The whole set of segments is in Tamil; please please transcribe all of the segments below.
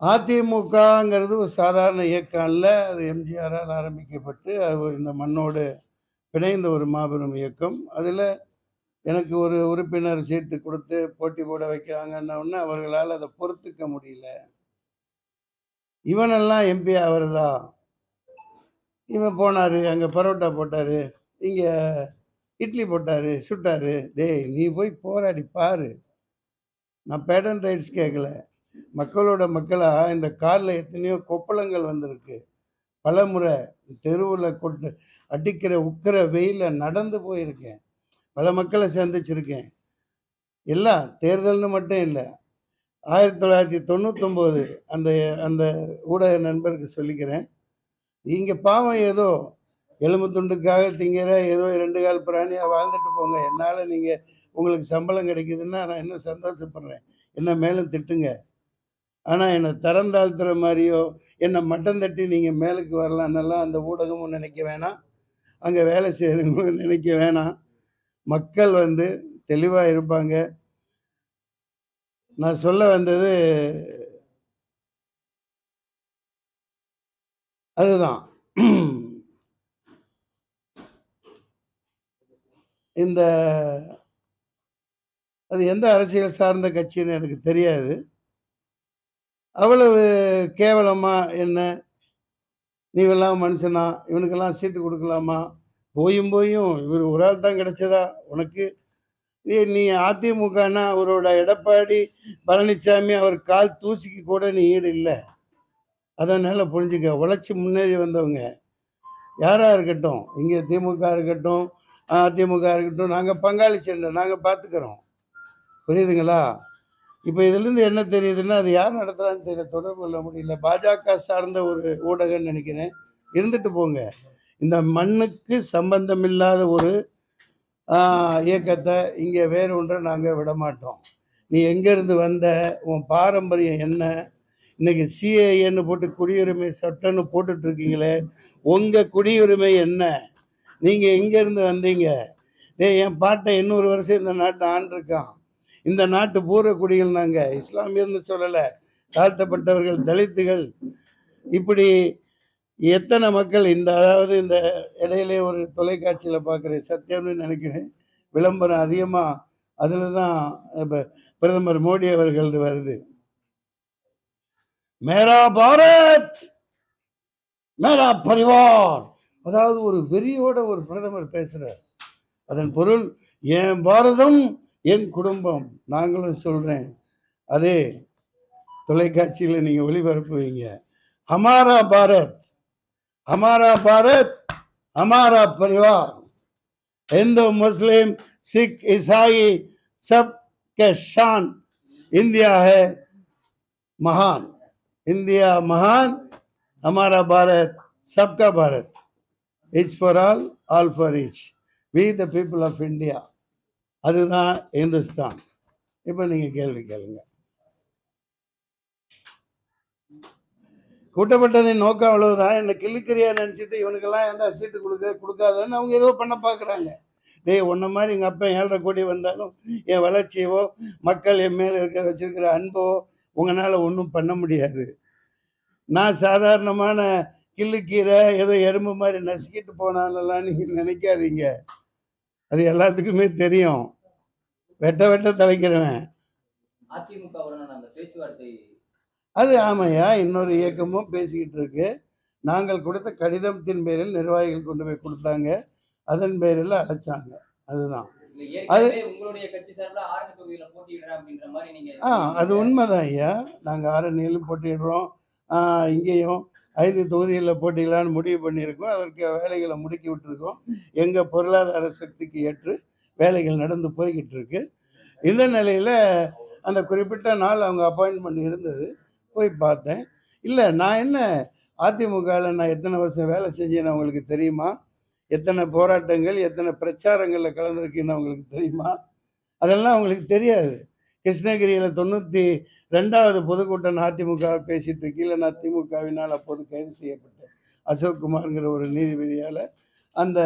அதிமுகங்கிறது ஒரு சாதாரண இயக்கம் அல்ல. அது எம்ஜிஆரால் ஆரம்பிக்கப்பட்டு அது இந்த மண்ணோடு பிணைந்த ஒரு மாபெரும் இயக்கம். அதில் எனக்கு ஒரு உறுப்பினர் சீட்டு கொடுத்து போட்டி போட வைக்கிறாங்கன்ன அவர்களால் அதை பொறுத்துக்க முடியல. இவனெல்லாம் எம்பி ஆகிறதா இவன் போனார் அங்கே பரோட்டா போட்டார் இங்கே இட்லி போட்டார் சுட்டார். டேய் நீ போய் போராடி பாரு. நான் பேட்டன் ரைட்ஸ் கேட்கல. மக்களோட மக்களாக இந்த காரில் எத்தனையோ கொப்பளங்கள் வந்திருக்கு. பல முறை தெருவில் கொண்டு அடிக்கிற உக்கிற வெயிலில் நடந்து போயிருக்கேன். பல மக்களை சந்திச்சிருக்கேன். எல்லாம் தேர்தல்னு மட்டும் இல்லை. ஆயிரத்தி தொள்ளாயிரத்தி தொண்ணூத்தொம்போது அந்த அந்த ஊடக நண்பருக்கு சொல்லிக்கிறேன். இங்கே பாவம் ஏதோ எலும்பு துண்டுக்காக திங்கிற ஏதோ ரெண்டு கால் பிராணியாக வாழ்ந்துட்டு போங்க. என்னால் நீங்கள் உங்களுக்கு சம்பளம் கிடைக்குதுன்னா நான் இன்னும் சந்தோஷப்படுறேன். என்ன மேலும் திட்டுங்க. ஆனால் என்னை தரம் தாழ்த்துற மாதிரியோ என்னை மட்டம் தட்டி நீங்கள் மேலுக்கு வரலான்னெல்லாம் அந்த ஊடகமும் நினைக்க வேணாம் அங்கே வேலை செய்கிறவங்களும் நினைக்க வேணாம். மக்கள் வந்து தெளிவாக இருப்பாங்க. நான் சொல்ல வந்தது அதுதான். இந்த அது எந்த அரசியல் சார்ந்த கட்சின்னு எனக்கு தெரியாது. அவ்வளவு கேவலமா என்ன? நீவெல்லாம் மனுஷனா? இவனுக்கெல்லாம் சீட்டு கொடுக்கலாமா? போயும் போயும் இவர் ஒரு ஆள் தான் கிடைச்சதா? உனக்கு? நீ அதிமுகனா? அவரோட எடப்பாடி பழனிசாமி அவர் கால் தூசிக்கு கூட நீ ஈடு இல்லை. அதனால புரிஞ்சுக்க. உழைச்சி முன்னேறி வந்தவங்க. யாராக இருக்கட்டும். இங்கே திமுக இருக்கட்டும் அதிமுக இருக்கட்டும். நாங்கள் பங்காளி சண்டை நாங்கள் பார்த்துக்கிறோம் புரியுதுங்களா? இப்போ இதுலேருந்து என்ன தெரியுதுன்னா அது யார் நடத்துகிறான்னு தெரியல தொடர்பு கொள்ள முடியல. பாஜக சார்ந்த ஒரு ஊடகம்னு நினைக்கிறேன். இருந்துட்டு போங்க. இந்த மண்ணுக்கு சம்பந்தமில்லாத ஒரு இயக்கத்தை இங்கே வேறு ஒன்றை நாங்கள் விட மாட்டோம். நீ எங்கேருந்து வந்த உன் பாரம்பரியம் என்ன? இன்னைக்கு சிஏஏன்னு போட்டு குடியுரிமை சட்டம்னு போட்டுட்ருக்கீங்களே உங்கள் குடியுரிமை என்ன? நீங்கள் எங்கேருந்து வந்தீங்க? டேய் என் பாட்டை இன்னொரு வருஷம் இந்த நாட்டை ஆண்டிருக்கான். இந்த நாட்டு பூர்வ குடிகள் நாங்கள் இஸ்லாமியர்னு சொல்லலை தாழ்த்தப்பட்டவர்கள் தலித்துகள். இப்படி எத்தனை மக்கள் இந்த அதாவது இந்த இடையிலே ஒரு தொலைக்காட்சியில் பார்க்குறேன் சத்தியம்னு நினைக்கிறேன் விளம்பரம் அதிகமாக அதில் தான் இப்போ பிரதமர் மோடி அவர்களது வருது. மேரா பாரத்! மேரா பரிவார்! அதாவது ஒரு வெறியோட ஒரு பிரதமர் பேசுகிறார் அதன் பொருள் என் பாரதம் என் குடும்பம் நாங்களும் சொல்கிறேன் அதே தொலைக்காட்சியில் நீங்கள் ஒளிபரப்புவீங்க ஹமாரா பாரத் हमारा भारत हमारा परिवार हिंदू मुस्लिम सिख ईसाई सब के शान इंडिया है महान इंडिया महान हमारा भारत सबका Bharat each for all all for each we the people of India அதுதான் இந்துஸ்தான் இப்போ நீங்கள் கேள்வி கேளுங்க. கூட்டப்பட்டதின் நோக்கம் அவ்வளவுதான். என்னை கிள்ளுக்கிறியா நினச்சிட்டு இவனுக்கெல்லாம் எந்த சீட்டு கொடுக்க கொடுக்காதன்னு அவங்க ஏதோ பண்ண பார்க்குறாங்க டேய் ஒன்றை மாதிரி எங்கள் அப்பா ஏழரை கோடி வந்தாலும் என் வளர்ச்சியவோ மக்கள் என் மேலே இருக்க வச்சிருக்கிற அன்போ உங்களால் ஒன்றும் பண்ண முடியாது. நான் சாதாரணமான கிள்ளுக்கீரை ஏதோ எறும்பு மாதிரி நசுக்கிட்டு போனாலெல்லாம் நீங்கள் நினைக்காதீங்க. அது எல்லாத்துக்குமே தெரியும். வெட்ட வெட்ட தலைக்கிறவன் அது ஆமையா? இன்னொரு இயக்கமும் பேசிக்கிட்டு இருக்கு. நாங்கள் கொடுத்த கடிதத்தின் பேரில் நிர்வாகிகள் கொண்டு போய் கொடுத்தாங்க. அதன் பேரில் அழைச்சாங்க. அதுதான். நீங்க ஆ அது உண்மைதான் ஐயா. நாங்கள் ஆரணியிலும் போட்டிடுறோம் இங்கேயும் ஐந்து தொகுதிகளில் போட்டிடலான்னு முடிவு பண்ணியிருக்கோம். அதற்கு வேலைகளை முடுக்கி விட்டுருக்கோம். எங்கள் பொருளாதார சக்திக்கு ஏற்று வேலைகள் நடந்து போய்கிட்டு இருக்கு இந்த நிலையில் அந்த குறிப்பிட்ட நாள் அவங்க அப்பாயின்மெண்ட் இருந்தது. போய் பார்த்தேன். இல்லை நான் என்ன அதிமுகவில் நான் எத்தனை வருஷம் வேலை செஞ்சேன்னு அவங்களுக்கு தெரியுமா? எத்தனை போராட்டங்கள் எத்தனை பிரச்சாரங்களில் கலந்துருக்கேன்னு அவங்களுக்கு தெரியுமா? அதெல்லாம் அவங்களுக்கு தெரியாது. கிருஷ்ணகிரியில் தொண்ணூற்றி ரெண்டாவது பொதுக்கூட்டம் அதிமுக பேசிட்டு இருக்கீங்க நான் திமுகவினால் அப்போது கைது செய்யப்பட்டேன். அசோக்குமாருங்கிற ஒரு நீதிபதியால் அந்த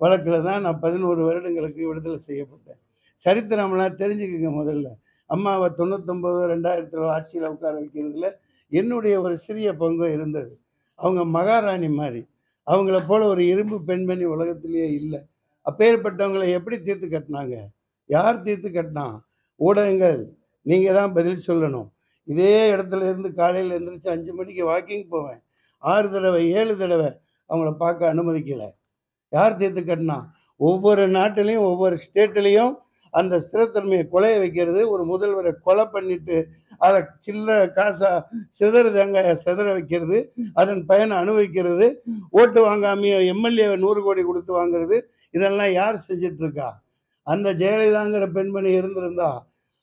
வழக்கில் தான் நான் பதினோரு வருடங்களுக்கு விடுதலை செய்யப்பட்டேன். சரித்திரம்லாம் தெரிஞ்சுக்கங்க முதல்ல. அம்மாவை தொண்ணூத்தொம்பது ரெண்டாயிரத்தில் ஆட்சியில் உட்கார வைக்கிறதுல என்னுடைய ஒரு சிறிய பங்கு இருந்தது. அவங்க மகாராணி மாதிரி. அவங்கள போல ஒரு இரும்பு பெண்மணி உலகத்திலேயே இல்லை. அப்பேற்பட்டவங்களை எப்படி தீர்த்து கட்டினாங்க? யார் தீர்த்து கட்டினா ஊடகங்கள் நீங்கள் தான் பதில் சொல்லணும். இதே இடத்துல இருந்து காலையில் எழுந்திரிச்சு அஞ்சு மணிக்கு வாக்கிங் போவேன். ஆறு தடவை ஏழு தடவை அவங்கள பார்க்க அனுமதிக்கலை. யார் தீர்த்து கட்டினா? ஒவ்வொரு நாட்டிலையும் ஒவ்வொரு ஸ்டேட்லேயும் அந்த ஸ்திரத்தன்மையை கொலைய வைக்கிறது. ஒரு முதல்வரை கொலை பண்ணிட்டு அதை சில்லற காசா சிதற தேங்காய சிதற வைக்கிறது. அதன் பயனை அனுபவிக்கிறது. ஓட்டு வாங்காமைய எம்எல்ஏ நூறு கோடி கொடுத்து வாங்குறது. இதெல்லாம் யார் செஞ்சிட்டு இருக்கா அந்த ஜெயலலிதாங்கிற பெண்மணி இருந்திருந்தா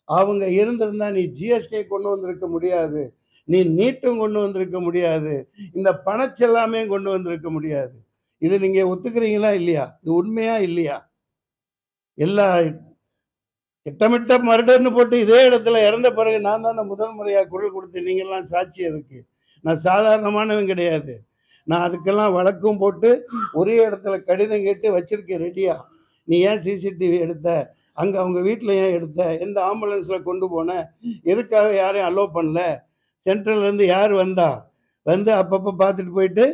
அவங்க இருந்திருந்தா நீ ஜிஎஸ்டி கொண்டு வந்திருக்க முடியாது. நீ நீட்டும் கொண்டு வந்திருக்க முடியாது. இந்த பணச்செல்லாமே கொண்டு வந்திருக்க முடியாது. இது நீங்க ஒத்துக்கிறீங்களா இல்லையா? இது உண்மையா இல்லையா? எல்லா திட்டமிட்ட மருடர்னு போட்டு இதே இடத்துல இறந்த பிறகு நான் தானே முதல் முறையாக குரல் கொடுத்து நீங்கள்லாம் சாட்சி அதுக்கு நான் சாதாரணமானவன் கிடையாது. நான் அதுக்கெல்லாம் வழக்கும் போட்டு ஒரே இடத்துல கடிதம் கேட்டு வச்சிருக்கேன் ரெடியா. நீ ஏன் சிசிடிவி எடுத்த? அங்கே அவங்க வீட்டில் ஏன் எடுத்த? எந்த ஆம்புலன்ஸில் கொண்டு போன? எதுக்காக யாரையும் அலோவ் பண்ணல? சென்ட்ரல்லேருந்து யார் வந்தா? வந்து அப்பப்போ பார்த்துட்டு போயிட்டு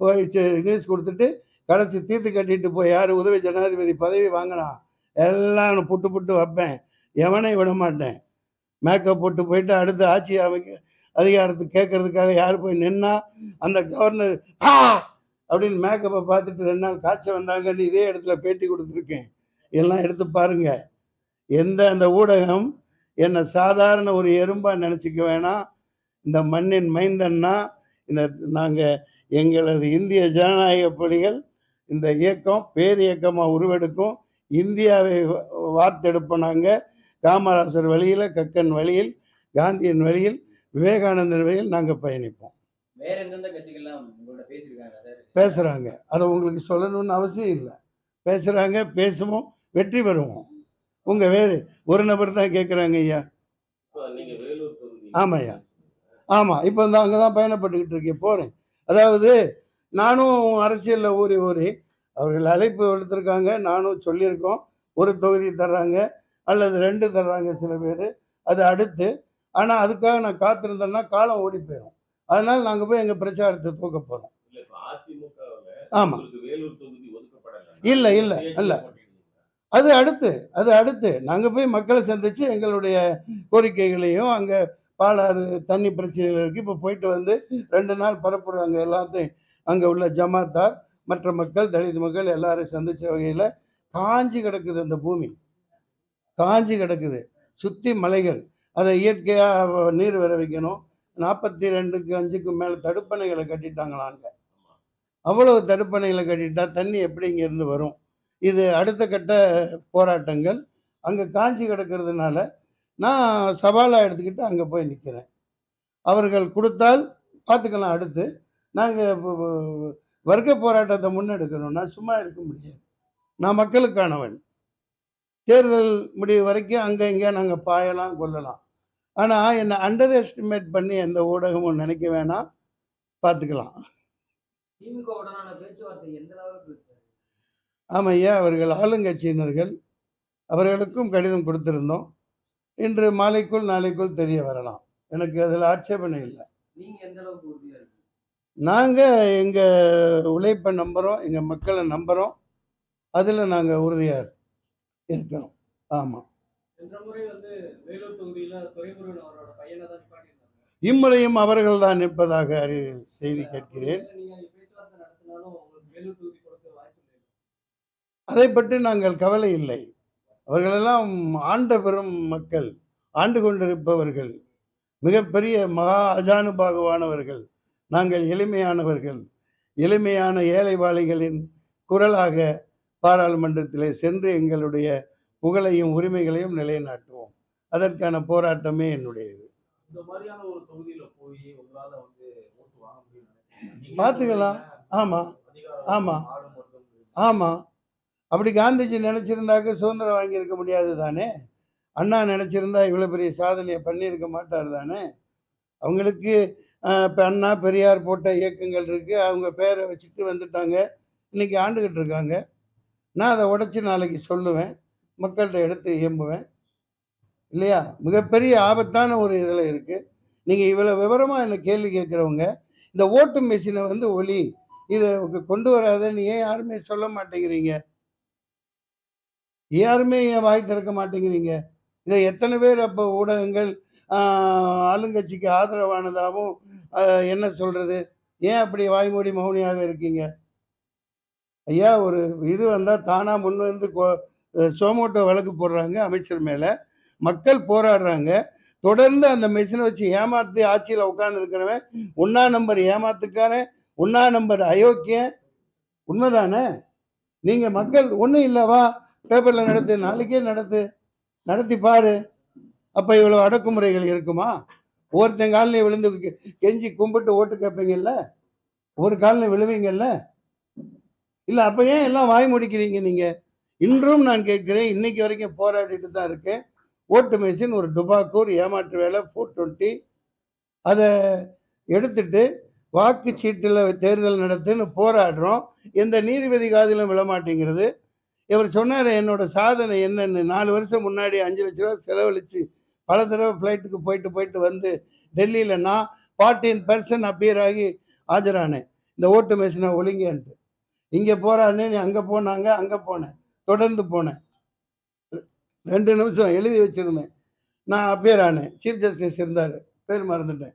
போய் நியூஸ் கொடுத்துட்டு கடைசி தீர்த்து கட்டிட்டு போய் யார்? உதவி ஜனாதிபதி பதவி வாங்கினா எல்லாம் நான் புட்டு புட்டு வைப்பேன். எவனை விட மாட்டேன். மேக்கப் போட்டு போயிட்டு அடுத்து ஆட்சி அமைக்க அதிகாரத்துக்கு கேட்கறதுக்காக யார் போய் நின்னா அந்த கவர்னர் ஆ! அப்படின்னு மேக்கப்பை பார்த்துட்டு ரெண்டு நாள் காய்ச்சல் வந்தாங்கன்னு இதே இடத்துல பேட்டி கொடுத்துருக்கேன். எல்லாம் எடுத்து பாருங்க. எந்த அந்த ஊடகம் என்னை சாதாரண ஒரு எறும்பா நினச்சிக்க வேணாம். இந்த மண்ணின் மைந்தன்னா இந்த நாங்கள் எங்களது இந்திய ஜனநாயக பணிகள் இந்த இயக்கம் பேர் இயக்கமாக உருவெடுக்கும். இந்தியாவை வார்த்தெடுப்போம் நாங்கள் காமராசர் வழியில் கக்கன் வழியில் காந்தியின் வழியில் விவேகானந்தர் வழியில் நாங்கள் பயணிப்போம். வேற எந்தெந்த கட்சிகள்லாம் உங்களோட பேசியிருக்காங்க? சார் பேசுகிறாங்க அதை உங்களுக்கு சொல்லணும்னு அவசியம் இல்லை. பேசுகிறாங்க பேசுவோம் வெற்றி பெறுவோம். உங்கள் வேறு ஒரு நபர் தான் கேட்குறாங்க ஐயா. நீங்க வேலூர் தொகுதி. ஆமாய்யா. ஆமாம் இப்போ இந்த அங்கே தான் பயணப்பட்டுக்கிட்டு இருக்கேன். போகிறேன் அதாவது நானும் அரசியலில் ஊறி ஊறி அவர்கள் அழைப்பு எடுத்திருக்காங்க நானும் சொல்லியிருக்கோம். ஒரு தொகுதி தர்றாங்க அல்லது ரெண்டு தர்றாங்க சில பேர். அது அடுத்து ஆனால் அதுக்காக நான் காத்திருந்தேன்னா காலம் ஓடி போயிடும் அதனால் நாங்கள் போய் எங்கள் பிரச்சாரத்தை தூக்க போகிறோம் இல்ல இப்ப அதிமுகவுல ஆமா. உங்களுக்கு வேலூர் தொகுதி ஒதுக்கப்படல இல்ல, இல்ல, இல்ல. அது அடுத்து அது அடுத்து நாங்கள் போய் மக்களை சந்தித்து எங்களுடைய கோரிக்கைகளையும் அங்கே பாலாறு தண்ணி பிரச்சனைகள் இருக்குது இப்போ போயிட்டு வந்து ரெண்டு நாள் பரப்புறாங்க எல்லாத்தையும். அங்கே உள்ள ஜமாத்தார் மற்ற மக்கள் தலித் மக்கள் எல்லாரையும் சந்தித்த வகையில் காஞ்சி கிடக்குது அந்த பூமி. காஞ்சி கிடக்குது. சுற்றி மலைகள். அதை இயற்கையாக நீர் வர வைக்கணும். நாற்பத்தி ரெண்டுக்கு அஞ்சுக்கு மேலே தடுப்பணைகளை கட்டிட்டாங்களாங்க அவ்வளவு தடுப்பணைகளை கட்டிட்டா தண்ணி எப்படி இங்கேருந்து வரும்? இது அடுத்த கட்ட போராட்டங்கள். அங்கே காஞ்சி கிடக்கிறதுனால நான் சவாலாக எடுத்துக்கிட்டு அங்கே போய் நிற்கிறேன் அவர்கள் கொடுத்தால் பார்த்துக்கலாம் அடுத்து. நாங்கள் வர்க்க போராட்டத்தை முன்னெடுக்கணும் நான் சும்மா இருக்க முடியாது. நான் மக்களுக்கானவன். தேர்தல் முடிவு வரைக்கும் அங்கே இங்கே நாங்கள் பாயலாம் கொள்ளலாம் ஆனால் என்னை அண்டர் எஸ்டிமேட் பண்ணி எந்த ஊடகமும் நினைக்க வேணாம். பார்த்துக்கலாம். ஆமாம் ஐயா அவர்கள் ஆளுங்கட்சியினர்கள். அவர்களுக்கும் கடிதம் கொடுத்திருந்தோம். இன்று மாலைக்குள் நாளைக்குள் தெரிய வரலாம். எனக்கு அதில் ஆட்சேபனை இல்லை. நாங்கள் எங்கள் உழைப்பை நம்புகிறோம் எங்கள் மக்களை நம்புகிறோம் அதில் நாங்கள் உறுதியாக இருக்கிறோம். ஆமாம் இம்முறையும் அவர்கள் தான் நிற்பதாக அறி செய்தி கேட்கிறேன். அதை பற்றி நாங்கள் கவலை இல்லை. அவர்களெல்லாம் ஆண்ட பெரும் மக்கள் ஆண்டு கொண்டிருப்பவர்கள் மிகப்பெரிய மகா அஜானுபாகுவானவர்கள் நாங்கள் எளிமையானவர்கள் எளிமையான ஏழைவாளிகளின் குரலாக பாராளுமன்றத்திலே சென்று எங்களுடைய புகழையும் உரிமைகளையும் நிலைநாட்டுவோம் அதற்கான போராட்டமே என்னுடையது பார்த்துக்கலாம். ஆமா. ஆமா. ஆடு மட்டும் ஆமாம் அப்படி காந்திஜி நினச்சிருந்தாக்க சுதந்திரம் வாங்கியிருக்க முடியாது தானே? அண்ணா நினச்சிருந்தா இவ்வளோ பெரிய சாதனையை பண்ணியிருக்க மாட்டார் தானே? அவங்களுக்கு இப்போ அண்ணா பெரியார் போட்ட இயக்கங்கள் இருக்குது அவங்க பேரை வச்சுட்டு வந்துட்டாங்க. இன்னைக்கு ஆண்டுகிட்டு இருக்காங்க. நான் அதை உடச்சி நாளைக்கு சொல்லுவேன். மக்கள்கிட்ட எடுத்து இயம்புவேன் இல்லையா? மிகப்பெரிய ஆபத்தான ஒரு இதில் இருக்குது நீங்கள் இவ்வளோ விவரமாக என்னை கேள்வி கேட்குறவங்க இந்த ஓட்டு மிஷினை வந்து ஒலி இதை கொண்டு வராதன்னு ஏன் யாருமே சொல்ல மாட்டேங்கிறீங்க? யாருமே ஏன் வாய் திறக்க மாட்டேங்கிறீங்க? இதை எத்தனை பேர் அப்போ ஊடகங்கள் ஆளுங்கட்சிக்கு ஆதரவானதாகவும் என்ன சொல்கிறது ஏன் அப்படி வாய்மூடி மௌனியாக இருக்கீங்க? ஐயா ஒரு இது வந்தால் தானாக முன் வந்து கோ- சோமோட்டோ வழக்கு போடுறாங்க அமைச்சர் மேலே. மக்கள் போராடுறாங்க. தொடர்ந்து அந்த மெஷினை வச்சு ஏமாத்தி ஆட்சியில் உட்காந்துருக்கிறவன் ஒன்றா நம்பர் ஏமாத்துக்காரன் ஒன்றா நம்பர் அயோக்கியன். உண்மைதானே? நீங்கள் மக்கள் ஒன்றும் இல்லைவா பேப்பரில் நடத்து நாளைக்கே நடத்து நடத்தி பாரு. அப்போ இவ்வளோ அடக்குமுறைகள் இருக்குமா? ஒவ்வொருத்தன் காலில் விழுந்து கெஞ்சி கும்பிட்டு ஓட்டு கேட்பீங்கல்ல? ஒரு காலில் விழுவீங்கல்ல? இல்லை அப்போ ஏன் எல்லாம் வாய் முடிக்கிறீங்க நீங்கள் இன்றும் நான் கேட்கிறேன் இன்னைக்கு வரைக்கும் போராடிட்டு தான் இருக்கேன். ஓட்டு மிஷின் ஒரு டுபாக்கூர் ஏமாற்று வேலை ஃபோர் டுவெண்ட்டி. அதை எடுத்துட்டு வாக்குச்சீட்டில் தேர்தல் நடத்துன்னு போராடுறோம். எந்த நீதிபதி காதிலும் விழமாட்டேங்கிறது. இவர் சொன்னார் என்னோட சாதனை என்னென்னு. நாலு வருஷம் முன்னாடி அஞ்சு லட்ச ரூபா செலவழித்து பல தடவை ஃப்ளைட்டுக்கு போயிட்டு போயிட்டு வந்து டெல்லியில் நான் ஃபார்ட்டீன் பர்சன்ட் அப்பியர் ஆகி ஆஜரானேன். இந்த ஓட்டு மிஷினை ஒழுங்கேன்ட்டு இங்கே போகிறான்னு நீ அங்கே போனாங்க அங்கே போனேன். தொடர்ந்து போனேன். ரெண்டு நிமிஷம் எழுதி வச்சுருந்தேன். நான் அப்பியர் ஆனேன். சீஃப் ஜஸ்டிஸ் இருந்தார். பேர் மறந்துட்டேன்.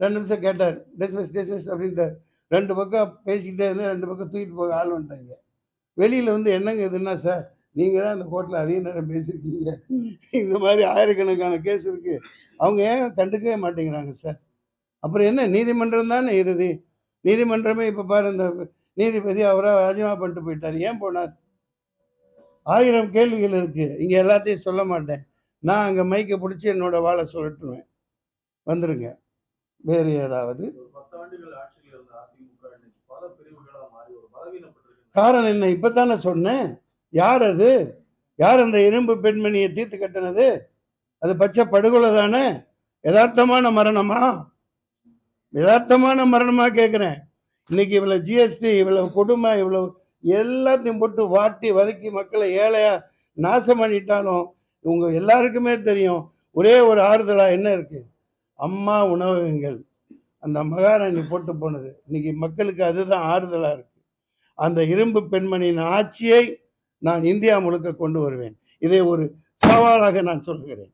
ரெண்டு நிமிஷம் கேட்டார் டிஸ்மிஸ் டிஸ்மிஸ் அப்படின்ட்டு ரெண்டு பக்கம் பேசிக்கிட்டே இருந்தேன் ரெண்டு பக்கம் தூக்கிட்டு போக ஆள் வந்துட்டாங்க. வெளியில் வந்து என்னங்க இதுன்னா சார் நீங்கள் தான் இந்த கோர்ட்டில் அதிக நேரம் பேசியிருக்கீங்க. இந்த மாதிரி ஆயிரக்கணக்கான கேஸ் இருக்குது அவங்க ஏன் கண்டுக்கவே மாட்டேங்கிறாங்க சார்? அப்புறம் என்ன? நீதிமன்றம் தானே இறுதி. நீதிமன்றமே இப்போ பாரு இந்த நீதிபதி அவராக ராஜினாமா பண்ணிட்டு போயிட்டார். ஏன் போனார்? ஆயிரம் கேள்விகள் இருக்குது இங்கே எல்லாத்தையும் சொல்ல மாட்டேன். நான் அங்கே மைக்கை பிடிச்சி என்னோட வாழை சொல்லட்டுவேன் வந்துருங்க. வேறு ஏதாவது காரணம் என்ன? இப்போ தானே சொன்னேன் யார் அது யார் அந்த இரும்பு பெண்மணியை தீர்த்து கட்டினது? அது பச்சை படுகொலை தானே? யதார்த்தமான மரணமா? யதார்த்தமான மரணமா கேட்குறேன் இன்னைக்கு இவ்வளோ ஜிஎஸ்டி இவ்வளோ கொடுமை இவ்வளோ எல்லாத்தையும் போட்டு வாட்டி வதக்கி மக்களை ஏழையா நாசம் பண்ணிட்டாலும் இவங்க எல்லாருக்குமே தெரியும். ஒரே ஒரு ஆறுதலாக என்ன இருக்கு? அம்மா உணவகங்கள். அந்த மகாராணி போட்டு போனது. இன்னைக்கு மக்களுக்கு அதுதான் ஆறுதலாக இருக்கு. அந்த இரும்பு பெண்மணியின் ஆட்சியை நான் இந்தியா முழுக்க கொண்டு வருவேன். இதை ஒரு சவாலாக நான் சொல்கிறேன்.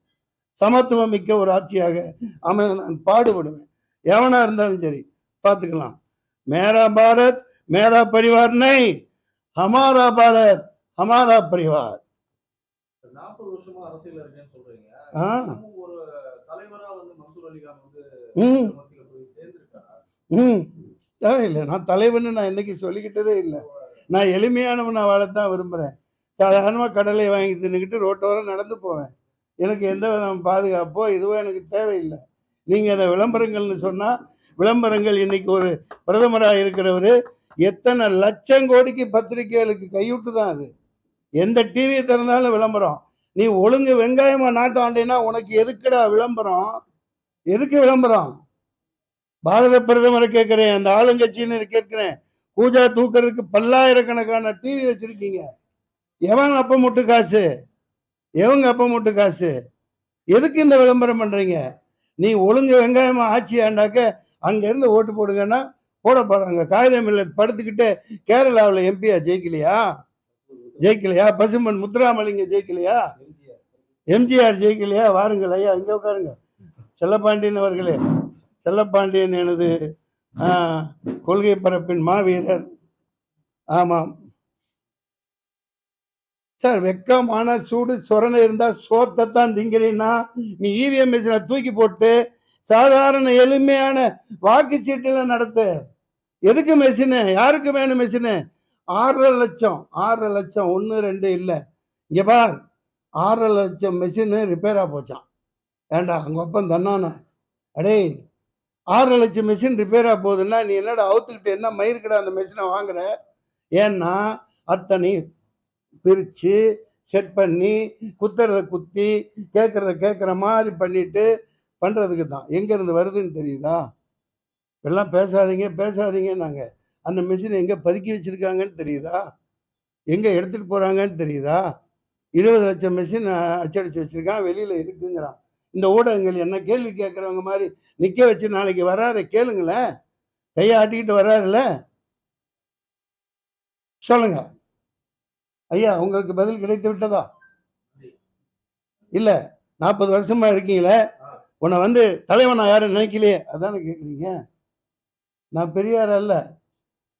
சமத்துவம் மிக்க ஒரு ஆட்சியாக அமைய நான் பாடுபடுவேன். எவனா இருந்தாலும் சரி பார்த்துக்கலாம். மேரா பாரத் மேரா பரிவார் நை ஹமாரா பாரத் ஹமாரா பரிவார். நாற்பது வருஷமா அரசியல் இருக்கேன்னு சொல்றீங்க. ஒரு தலைவரா வந்து மன்சூர் அலிகான் வந்து சேர்ந்திருக்காரா? ம். தேவையில்லை நான் தலைவன் நான் என்னைக்கு சொல்லிக்கிட்டதே இல்லை. நான் எளிமையானவனை வாழத்தான் விரும்புகிறேன் சாதாரணமாக கடலை வாங்கி தின்னுக்கிட்டு ரோட்டோரம் நடந்து போவேன். எனக்கு எந்த விதம் பாதுகாப்போ இதுவோ எனக்கு தேவையில்லை. நீங்கள் அதை விளம்பரங்கள்னு சொன்னால் விளம்பரங்கள் இன்னைக்கு ஒரு பிரதமராக இருக்கிறவர் எத்தனை லட்சம் கோடிக்கு பத்திரிகைகளுக்கு கையூட்டு தான் அது. எந்த டிவியை திறந்தாலும் விளம்பரம். நீ ஒழுங்கு வெங்காயமாக நாட்டாண்டேன்னா உனக்கு எதுக்குடா விளம்பரம்? எதுக்கு விளம்பரம்? பாரத பிரதமரை கேட்கிறேன் அந்த ஆளுங்கட்சின்னு கேட்கிறேன். பூஜா தூக்குறதுக்கு பல்லாயிரக்கணக்கான டிவி வச்சிருக்கீங்க. எவன் அப்ப முட்டு காசு? எவங்க அப்ப முட்டு காசு? எதுக்கு இந்த விளம்பரம் பண்றீங்க? நீ ஒழுங்கு வெங்காயமா ஆட்சி ஆண்டாக்க அங்க இருந்து ஓட்டு போடுங்கன்னா போட போறாங்க. காகிதம் இல்லை படுத்துக்கிட்டு கேரளாவில் எம்பியா ஜெயிக்கலையா? ஜெயிக்கலையா? பசுமன் முத்துராமலிங்க ஜெயிக்கலையா? எம்ஜிஆர் எம்ஜிஆர் ஜெயிக்கலையா? வாருங்கள் ஐயா இங்கே உட்காருங்க. செல்லப்பாண்டியன் அவர்களே செல்லப்பாண்டியன் எனது கொள்கை பரப்பின் மாவீரர். ஆமாம். சார் வெக்கமான சூடு சொரணை இருந்தால் சோத்தைத்தான் திங்கிறீன்னா நீ இவிஎம் மிஷினை தூக்கி போட்டு சாதாரண எளிமையான வாக்குச்சீட்டில் நடத்து. எதுக்கு மெஷினு யாருக்கு வேணும் மெஷினு ஆறரை லட்சம் ஆறரை லட்சம் ஒன்று ரெண்டு இல்லை. இங்கே பார் ஆறரை லட்சம் மெஷினு ரிப்பேராக போச்சான் ஏண்டா அங்கே ஒப்பம் தன்னானே அடே ஆறு லட்சம் மிஷின் ரிப்பேராக போகுதுன்னா நீ என்னடா அவுத்துக்கிட்டு என்ன மயிருக்கடா அந்த மிஷினை வாங்குற? ஏன்னா அத்தனை பிரித்து செட் பண்ணி குத்துறத குத்தி கேட்குறத கேட்குற மாதிரி பண்ணிட்டு பண்ணுறதுக்கு தான். எங்கேருந்து வருதுன்னு தெரியுதா? எல்லாம் பேசாதீங்க பேசாதீங்க நாங்கள் அந்த மிஷினை எங்கே பதுக்கி வச்சுருக்காங்கன்னு தெரியுதா? எங்கே எடுத்துகிட்டு போகிறாங்கன்னு தெரியுதா? இருபது லட்சம் மிஷின் அச்சடிச்சு வச்சிருக்கான் வெளியில் இருக்குங்கிறான். இந்த ஊடகங்கள் என்ன கேள்வி கேட்குறவங்க மாதிரி நிற்க வச்சு நாளைக்கு வராரு கேளுங்களேன் கையாட்டிக்கிட்டு ஆட்டிக்கிட்டு சொல்லுங்க. ஐயா உங்களுக்கு பதில் கிடைத்து விட்டதா? இல்லை. நாற்பது வருஷமா இருக்கீங்களே. உன்னை வந்து தலைவனா யாரும் நினைக்கலையே. அதானே கேட்குறீங்க நான் பெரியார் அல்ல.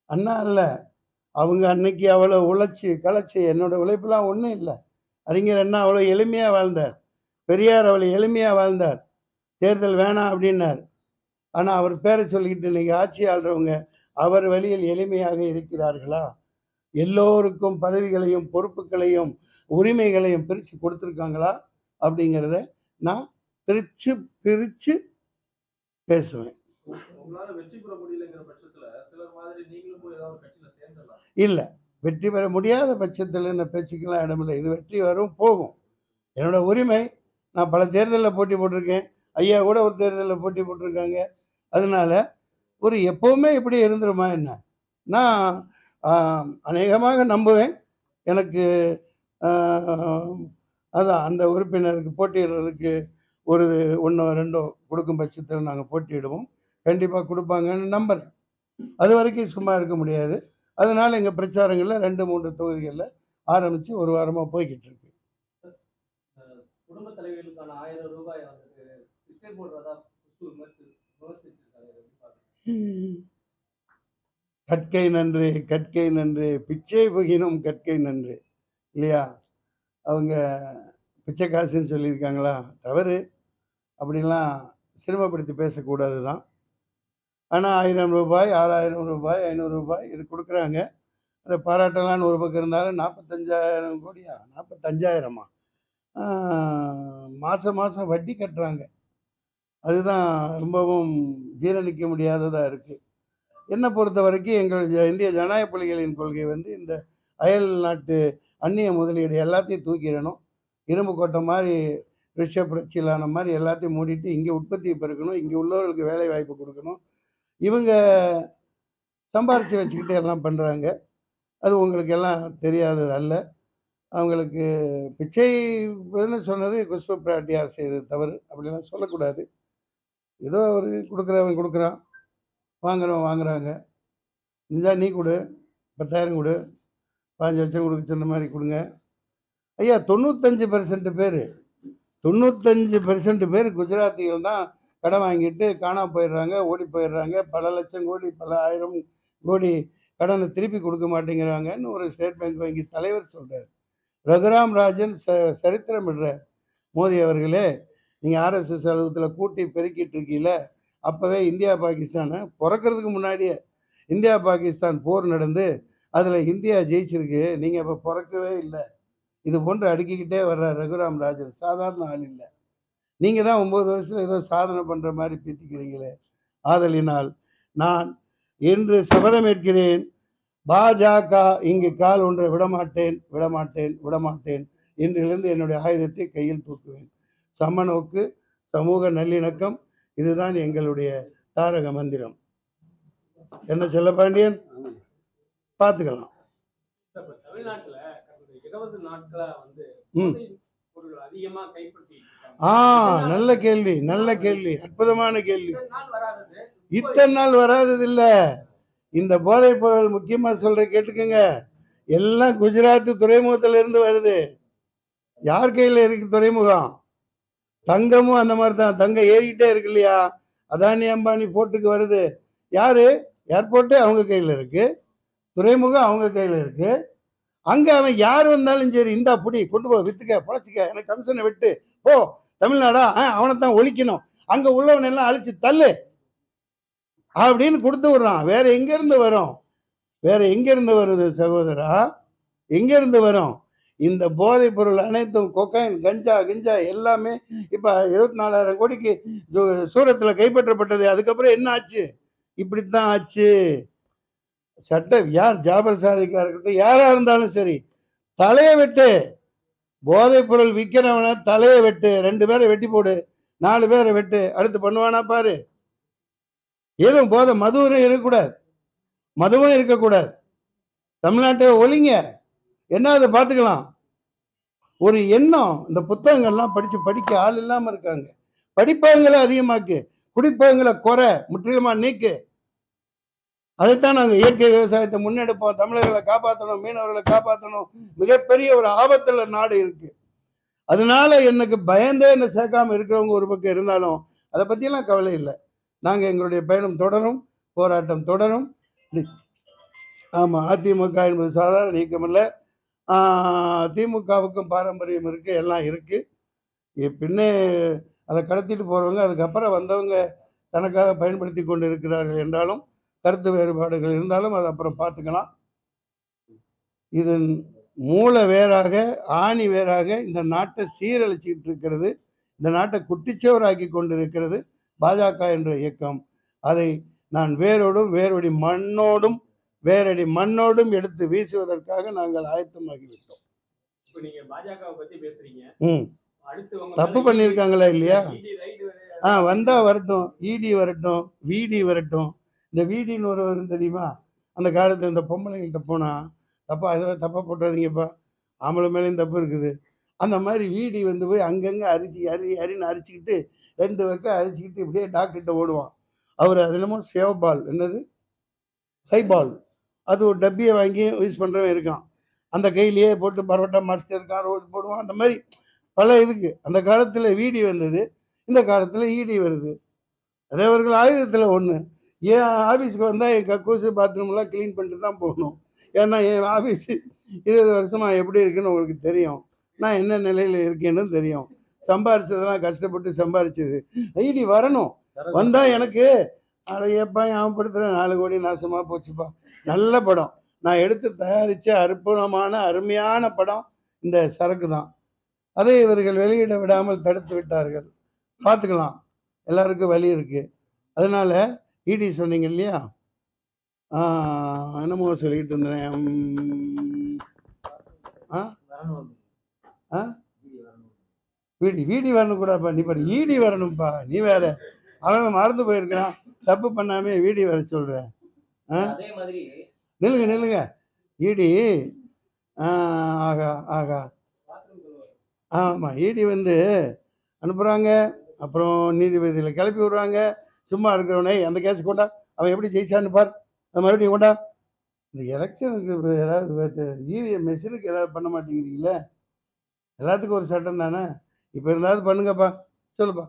அண்ணா அல்ல. அவங்க அன்னைக்கு அவ்வளோ உழைச்சி களைச்சி என்னோட உழைப்புலாம் ஒன்றும் இல்லை. அறிஞர் அண்ணா அவ்வளோ எளிமையாக வாழ்ந்தார். பெரியார் அவ்வளோ எளிமையாக வாழ்ந்தார். தேர்தல் வேணாம் அப்படின்னார். ஆனால் அவர் பேரை சொல்லிக்கிட்டு இன்னைக்கு ஆட்சி ஆள்றவங்க அவர் வழியில் எளிமையாக இருக்கிறார்களா? எல்லோருக்கும் பதவிகளையும் பொறுப்புகளையும் உரிமைகளையும் பிரித்து கொடுத்துருக்காங்களா? அப்படிங்கிறத நான் பிரித்து பிரித்து பேசுவேன். இல்லை வெற்றி பெற முடியாத பட்சத்தில் இந்த பேச்சுக்கெல்லாம் இடமில்லை. இது வெற்றி வரும் போகும். என்னோட உரிமை நான் பல தேர்தலில் போட்டி போட்டிருக்கேன். ஐயா கூட ஒரு தேர்தலில் போட்டி போட்டிருக்காங்க. அதனால ஒரு எப்போவுமே இப்படி இருந்துருமா என்ன? நான் அநேகமாக நம்புவேன். எனக்கு அதான் அந்த உறுப்பினருக்கு போட்டியிடுறதுக்கு ஒரு ஒன்றோ ரெண்டோ கொடுக்கும் பட்சத்தில் நாங்கள் போட்டியிடுவோம். கண்டிப்பாக கொடுப்பாங்கன்னு நம்புகிறேன் அது வரைக்கும் சும்மா இருக்க முடியாது. அதனால எங்கள் பிரச்சாரங்களில் ரெண்டு மூன்று தொகுதிகளில் ஆரம்பித்து ஒரு வாரமாக போய்கிட்டு இருக்கு. குடும்ப தலைவிகளுக்கான ஆயிரம் ரூபாய் அவருக்கு பிச்சை போடுறதா புஷ்பு விமர்சி விமர்சிச்சிருக்காங்க கற்கை நன்று கற்கை நன்று. பிச்சை புகினும் கற்கை நன்று. இல்லையா? அவங்க பிச்சை காசுன்னு சொல்லியிருக்காங்களா? தவறு. அப்படிலாம் சிரமப்படுத்தி பேசக்கூடாது தான் ஆனால் ஆயிரம் ரூபாய் ஆறாயிரம் ரூபாய் ஐநூறு ரூபாய் இது கொடுக்குறாங்க. அதை பாராட்டலான்னு ஒரு பக்கம் இருந்தாலும் நாற்பத்தஞ்சாயிரம் கோடியா? நாற்பத்தஞ்சாயிரமா மாதம் மாதம் வட்டி கட்டுறாங்க. அதுதான் ரொம்பவும் ஜீரணிக்க முடியாததாக இருக்குது என்னை பொறுத்த வரைக்கும் எங்கள் இந்திய ஜனநாயக புலிகளின் கொள்கை வந்து இந்த அயல் நாட்டு அந்நிய முதலீடு எல்லாத்தையும் தூக்கிடணும். இரும்பு கோட்டை மாதிரி ரிஷ புரட்சியிலான மாதிரி எல்லாத்தையும் மூடிட்டு இங்கே உற்பத்தியை பெருக்கணும். இங்கே உள்ளவர்களுக்கு வேலை வாய்ப்பு கொடுக்கணும். இவங்க சம்பாரித்து வச்சுக்கிட்டு எல்லாம் பண்ணுறாங்க அது உங்களுக்கு எல்லாம் தெரியாதது அல்ல. அவங்களுக்கு பிச்சை சொன்னது குஷ்ப பிராட்டியார் செய்தது தவறு. அப்படிலாம் சொல்லக்கூடாது. ஏதோ அவர் கொடுக்குறவன் கொடுக்குறான். வாங்குறவன் வாங்குறாங்க. இந்தா நீ கொடு. பத்தாயிரம் கொடு. பாஞ்சு லட்சம் கொடுக்க சொன்ன மாதிரி கொடுங்க. ஐயா தொண்ணூத்தஞ்சு பெர்சன்ட் பேர். தொண்ணூத்தஞ்சு பெர்சன்ட் பேர் குஜராத்திகள் தான் கடன் வாங்கிட்டு காணாம போயிடுறாங்க ஓடி போயிடுறாங்க. பல லட்சம் கோடி பல ஆயிரம் கோடி கடனை திருப்பி கொடுக்க மாட்டேங்கிறாங்கன்னு ஒரு ஸ்டேட் பேங்க் வங்கி தலைவர் சொல்கிறார் ரகுராம் ராஜன் ச சரித்திரம் விடுறார் மோடி அவர்களே நீங்கள் ஆர்எஸ்எஸ் அலுவலகத்தில் கூட்டி பெருக்கிட்டு இருக்கீங்கள அப்போவே இந்தியா பாகிஸ்தானை பிறக்கிறதுக்கு முன்னாடியே இந்தியா பாகிஸ்தான் போர் நடந்து அதில் இந்தியா ஜெயிச்சிருக்கு நீங்கள் இப்போ பிறக்கவே இல்லை. இது போன்று அடுக்கிக்கிட்டே வர்ற ரகுராம் ராஜன் சாதாரண ஆள் இல்லை. நீங்கள் தான் ஒம்பது வருஷத்தில் ஏதோ சாதனை பண்ணுற மாதிரி பீத்திக்கிறீங்களே. ஆதலினால் நான் இன்று சபதமேற்கிறேன் பாஜக இங்கு கால் ஒன்றை விடமாட்டேன் விடமாட்டேன் விடமாட்டேன் இன்றிலிருந்து என்னுடைய ஆயுதத்தை கையில் தூக்குவேன். சமநோக்கு சமூக நல்லிணக்கம் இதுதான் எங்களுடைய தாரக மந்திரம். என்ன செல்லப்பாண்டியன் பார்த்துக்கலாம். ஆ நல்ல கேள்வி நல்ல கேள்வி அற்புதமான கேள்வி. இத்தனை நாள் வராதது. இல்ல இந்த போதைப் பொருள் முக்கியமாக சொல்கிற கேட்டுக்கோங்க. எல்லாம் குஜராத் துறைமுகத்தில் இருந்து வருது. யார் கையில் இருக்கு துறைமுகம்? தங்கமும் அந்த மாதிரி தான் தங்கம் ஏறிக்கிட்டே இருக்கு இல்லையா? அதானி அம்பானி போர்ட்டுக்கு வருது. யார்? ஏர்போர்ட்டு அவங்க கையில் இருக்குது துறைமுகம் அவங்க கையில் இருக்குது அங்கே அவன் யார் வந்தாலும் சரி இந்தா பிடி கொண்டு போ வித்துக்க பொழைச்சிக்க எனக்கு கமிஷனை விட்டு போ. தமிழ்நாடா? அவனை தான் ஒழிக்கணும். அங்கே உள்ளவன் எல்லாம் அழிச்சு தள்ளு. அப்படின்னு கொடுத்து விடுறான் வேற எங்கேருந்து வரும்? வேற எங்கேருந்து வருது சகோதரா? எங்கேருந்து வரும்? இந்த போதைப் பொருள் அனைத்தும் கொக்கைன் கஞ்சா கிஞ்சா எல்லாமே இப்போ இருபத்தி நாலாயிரம் கோடிக்கு சூ- கைப்பற்றப்பட்டது. அதுக்கப்புறம் என்ன ஆச்சு? இப்படித்தான் ஆச்சு. சட்ட யார் ஜாபர் சாதிக்கா இருக்கட்டும் யாராக இருந்தாலும் சரி தலையை வெட்டு. போதைப் பொருள் விற்கிறவனை தலையை வெட்டு. ரெண்டு பேரை வெட்டி போடு நாலு பேரை வெட்டு. அடுத்து பண்ணுவானா பாரு. ஏதும் போதை மதுவும் இருக்கக்கூடாது. மதுவும் இருக்கக்கூடாது. தமிழ்நாட்டை ஒழிங்க. என்ன அதை பார்த்துக்கலாம். ஒரு எண்ணம். இந்த புத்தகங்கள்லாம் படித்து படிக்க ஆள் இல்லாமல் இருக்காங்க. படிப்பவங்களை அதிகமாக்கு. குடிப்பவங்களை குறை முற்றிலுமா நீக்கு. அதைத்தான் நாங்கள் இயற்கை விவசாயத்தை முன்னெடுப்போம். தமிழர்களை காப்பாற்றணும் மீனவர்களை காப்பாற்றணும் மிகப்பெரிய ஒரு ஆபத்தில் நாடு இருக்கு. அதனால எனக்கு பயந்தே என்னை சேர்க்காம இருக்கிறவங்க ஒரு பக்கம் இருந்தாலும் அதை பற்றியெல்லாம் கவலை இல்லை. நாங்கள் எங்களுடைய பயணம் தொடரும் போராட்டம் தொடரும். ஆமாம் அதிமுக என்பது சாதாரண நீக்கமல்ல. திமுகவுக்கும் பாரம்பரியம் இருக்குது எல்லாம் இருக்குது பின்னே அதை கடத்திட்டு போகிறவங்க அதுக்கப்புறம் வந்தவங்க தனக்காக பயன்படுத்தி கொண்டு இருக்கிறார்கள் என்றாலும் கருத்து வேறுபாடுகள் இருந்தாலும் அதை அப்புறம் பார்த்துக்கலாம். இதன் மூல வேறாக ஆணி வேறாக இந்த நாட்டை சீரழிச்சிக்கிட்டு இருக்கிறது இந்த நாட்டை குட்டிச்சவராக்கி கொண்டிருக்கிறது. பாஜக என்ற இயக்கம். அதை நான் வேரோடும் வேரொடி மண்ணோடும் வேரடி மண்ணோடும் எடுத்து வீசுவதற்காக நாங்கள் ஆயத்தமாகிவிட்டோம். தப்பு பண்ணியிருக்காங்களா இல்லையா? வேற- ஆ வந்தா வரட்டும். இடி வரட்டும். விடி வரட்டும். இந்த வீடின்னு ஒரு வரும் தெரியுமா? அந்த காலத்தில் இந்த பொம்பளைங்கள்ட்ட போனா தப்பா இதை தப்பா போட்டுறாதீங்கப்பா. ஆம்பளை மேலேயும் தப்பு இருக்குது. அந்த மாதிரி வீடி வந்து போய் அங்கங்கே அரிச்சு அரி அரின்னு அரிச்சுக்கிட்டு ரெண்டு பக்கம் அரிச்சுக்கிட்டு இப்படியே டாக்டர்கிட்ட ஓடுவான். அவர் அது சேவபால் என்னது? சைபால் அது ஒரு டப்பியை வாங்கி யூஸ் பண்ணுறவன் இருக்கான். அந்த கையிலேயே போட்டு பரோட்டா மாஸ்டர் கார் ஓட்டு போடுவான் அந்த மாதிரி பல இதுக்கு. அந்த காலத்தில் வீடி வந்தது. இந்த காலத்தில் ஈடி வருது. அதே அவர்கள் ஆயுதத்தில் ஒன்று என் ஆஃபீஸுக்கு வந்தால் என் கக்கூசு பாத்ரூம்லாம் க்ளீன் பண்ணிட்டு தான் போகணும்? ஏன்னா என் ஆஃபீஸு இருபது வருஷமாக எப்படி இருக்குன்னு உங்களுக்கு தெரியும். நான் என்ன நிலையில் இருக்கேன்னு தெரியும். சம்பாரிச்சதெல்லாம் கஷ்டப்பட்டு சம்பாரிச்சது. ஐடி வரணும். வந்தால் எனக்கு அடையப்பா ஞாபகப்படுத்துகிறேன் நாலு கோடி நாசமாக போச்சுப்பா. நல்ல படம். நான் எடுத்து தயாரித்த அற்புதமான அருமையான படம் இந்த சரக்கு தான். அதை இவர்கள் வெளியிட விடாமல் தடுத்து விட்டார்கள். பார்த்துக்கலாம். எல்லாருக்கும் வழி இருக்கு. அதனால இடி சொன்னீங்க இல்லையா? என்னமோ சொல்லிக்கிட்டு இருந்தேன். ஆ? ஆ? வீடி வீடி வரணும் கூடப்பா நீ பாரு ஈடி வரணும்ப்பா நீ வேற. அவன் மறந்து போயிருக்கான் தப்பு பண்ணாமே வீடி வர அதே மாதிரி நில்லுங்க நில்லுங்க. ஈடி ஆகா ஆகா. ஆமாம் ஈடி வந்து அனுப்புகிறாங்க அப்புறம் நீதிபதியில் கிளப்பி விடுறாங்க. சும்மா இருக்கிறவனே அந்த கேஸ் கொண்டா அவன் எப்படி ஜெயிச்சான்னு பார். அது மறுபடியும் கொண்டா. இந்த எலெக்ஷனுக்கு ஏதாவது இவிஎம் மெஷினுக்கு ஏதாவது பண்ண மாட்டேங்கிறீங்களே. எல்லாத்துக்கும் ஒரு சட்டம் தானே? இப்போ இருந்தாவது பண்ணுங்கப்பா. சொல்லுப்பா.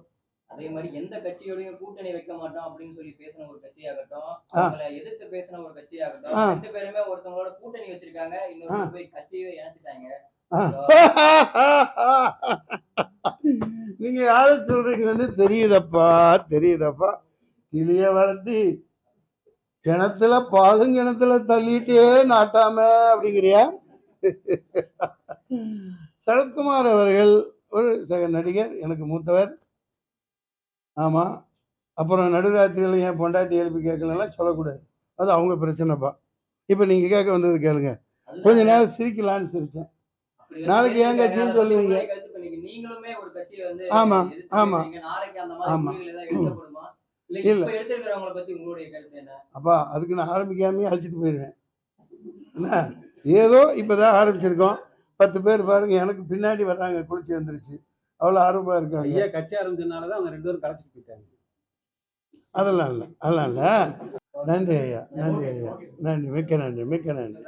அதே மாதிரி எந்த கட்சியோடையும் கூட்டணி வைக்க மாட்டோம் அப்படின்னு சொல்லி பேசின ஒரு கட்சியாகட்டும். அவங்களை எதிர்த்து பேசின ஒரு கட்சியாகட்டும். ரெண்டு பேருமே ஒருத்தவங்களோட கூட்டணி வச்சிருக்காங்க இன்னொரு போய் கட்சியை இணைச்சிட்டாங்க. நீங்க யார சொல்றீங்கன்னு தெரியுதப்பா தெரியுதப்பா. கிளிய வளர்த்தி கிணத்துல பாலும் கிணத்துல தள்ளிட்டே நாட்டாம அப்படிங்கிறியா? சரத்குமார் அவர்கள் ஒரு சக நடிகர் எனக்கு மூத்தவர் ஆமா அப்புறம் நடுராத்திரியில் என் பொண்டாட்டி எழுப்பி கேட்கலாம் சொல்லக்கூடாது அது அவங்க பிரச்சனைப்பா இப்போ நீங்க கேட்க வந்தது கேளுங்க கொஞ்ச நேரம் சிரிக்கலான்னு அப்படி நாளைக்கு ஏன் கட்சின்னு சொல்லுவீங்க? முன்னாடி கருத்து பண்ணீங்க. நீங்களுமே ஒரு கட்சியை வந்து ஆமா, எதிர்த்து ஆமா. பேசுறீங்க. நாளைக்கு அந்த மாதிரி ஆமா. முடிவுகள் ஏதாவது எடுக்கப்படுமா இல்ல. இப்ப அப்பா அதுக்கு நான் ஆரம்பிக்காமே அழைச்சிட்டு போயிடுவேன் என்ன ஏதோ இப்போதான் ஆரம்பிச்சிருக்கோம் பத்து பேர் பாருங்க எனக்கு பின்னாடி வர்றாங்க குளிச்சு வந்துருச்சு. அவ்வளோ ஆர்வமாக இருக்காங்க. ஐயா கட்சி ஆரம்பிச்சதுனாலதான் அவங்க ரெண்டு பேரும் கலைச்சிட்டு போயிட்டாங்க. அதெல்லாம் இல்லை அதெல்லாம் இல்லை. நன்றி ஐயா நன்றி ஐயா. நன்றி மிக்க நன்றி மிக்க நன்றி.